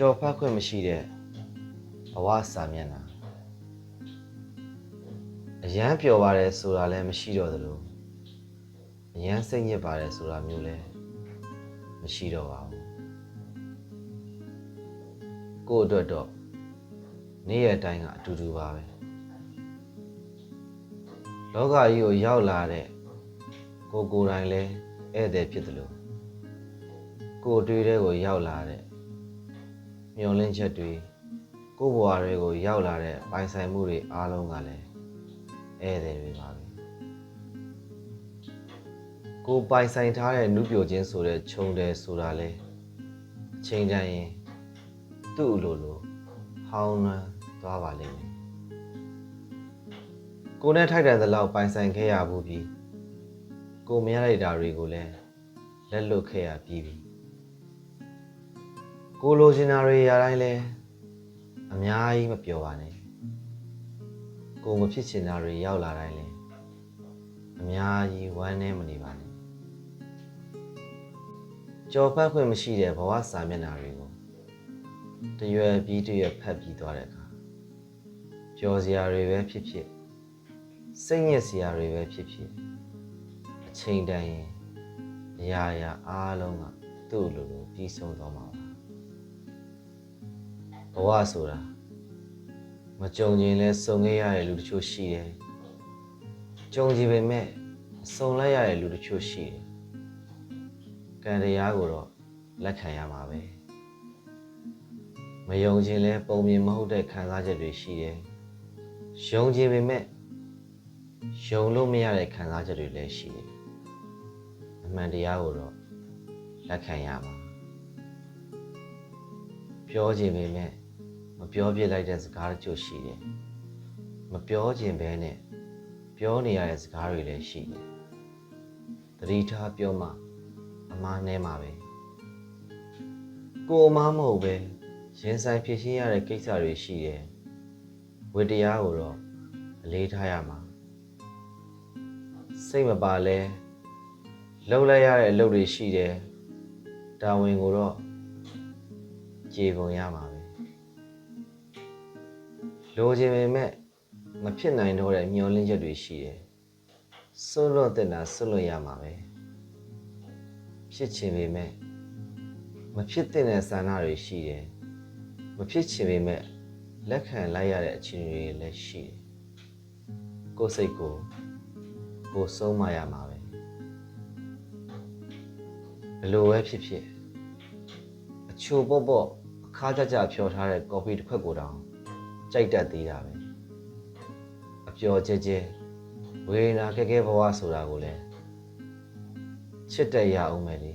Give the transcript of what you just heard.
ကြော်ဖတ်ခွင့်မရှိတဲ့ဘဝစာမျက်နှာအရန်ပျော်ပါတယ်ဆိုတာလည်းမရှိတော့သလိုအရန်စိတ်ညစ်ပါတယ်ဆိုတာမျိုးလည်းမရှိတော့ပါဘူးကိုယ့်အတွက်တော့နေ့ရက်တိုင်းကအတူတူပါပဲလောကကြီးကိုရောက်လာတဲ့ကိုကိုယ်တိုင်လည်းဧည့်သည်ဖြစ်တယ်လို့ကိုယ်တွေးတဲ့ကိုရောက်လာတဲ့ မျောလင့်ချက်တွေကိုယ့်ဘဝတွေကိုရောက်လာတဲ့ပိုင်ဆိုင်မှုတွေအားလုံးကလည်းဧည့်သည်တွေပါပဲကိုယ်ပိုင်ဆိုင်ထားတဲ့နုပြိုခြင်းဆိုတဲ့ခြုံတယ်ဆိုတာလဲအချိန်တန်ရင်သူ့အလိုလိုဟောင်းနှမ်းသွားပါလိမ့်မယ်ကိုယ်နဲ့ထိုက်တန်သလောက်ပိုင်ဆိုင်ခဲ့ရဘူးပြီးကိုယ်မရလိုက်တာတွေကိုလည်းလက်လွတ်ခဲ့ရပြီးပြီ ကိုလိုချင်တာတွေရတိုင်းလဲအများကြီးမပြောပါနဲ့ကိုမဖြစ်ချင်တာတွေရောက်လာတိုင်းလဲအများကြီးဝမ်းနည်းမနေပါနဲ့ကြော်ဖတ်ခွင့်မရှိတဲ့ဘဝစာမျက်နှာတွေကိုတရွယ်ပြီးတရွယ်ဖတ်ပြီးသွားတဲ့အခါပျော်စရာတွေပဲဖြစ်ဖြစ်စိတ်ညစ်စရာတွေပဲဖြစ်ဖြစ်အချိန်တန်ရင်အရာရာအားလုံးကသူ့လိုလိုပြီးဆုံးသွားမှာပါ ဘဝဆိုတာမကြုံရင်လဲစုံခဲ့ရတဲ့လူတချို့ရှိတယ်။ကြုံကြည့်ပေမဲ့စုံလိုက်ရတဲ့လူတချို့ရှိတယ်။ကံတရားကိုတော့လက်ခံရမှာပဲ။မယုံခြင်းလဲပုံမြင်မဟုတ်တဲ့ခံစားချက်တွေရှိတယ်။ယုံခြင်းပေမဲ့ယုံလို့မရတဲ့ခံစားချက်တွေလည်းရှိတယ်။အမှန်တရားကိုတော့လက်ခံရမှာ။ပြောခြင်းပေမဲ့ မပြောပြလိုက်တဲ့စကားတချို့ရှိတယ်။မပြောခြင်းပဲနဲ့ပြောနေရတဲ့စကားတွေလည်းရှိတယ်။တတိထားပြောမှအမားနဲမှာပဲ။ကိုယ်အမားမဟုတ်ပဲရင်ဆိုင်ဖြစ်ရှင်းရတဲ့ကိစ္စတွေရှိတယ်။ဝိတရားကိုတော့အလေးထားရမှာ။စိတ်မပါလဲလှုပ်လိုက်ရတဲ့အလုပ်တွေရှိတယ်။တာဝန်ကိုတော့ကြေကုန်ရမှာပဲ လိုချင်ပေမဲ့မဖြစ်နိုင်တော့တဲ့မျောလင်းချက်တွေရှိတယ်စွန့်လွတ်တဲ့နာစွန့်လွတ်ရမှာပဲဖြစ်ချင်ပေမဲ့မဖြစ်တဲ့ဆန္ဒတွေရှိတယ်မဖြစ်ချင်ပေမဲ့လက်ခံလိုက်ရတဲ့အခြေအနေတွေလည်းရှိတယ်ကိုယ်စိတ်ကိုကိုယ်ဆုံးမရမှာပဲဘယ်လိုပဲဖြစ်ဖြစ်အချိုပေါ့ပေါ့အခါကြကြဖြောထားတဲ့ကော်ဖီတစ်ခွက်ကိုတောင် ကြိုက်တတ်သေးတာပဲအပျော်ကျဲကျဲဝေဒနာကဲကဲဘဝဆိုတာကိုလည်းချစ်တတ်ရအောင်မယ်လေ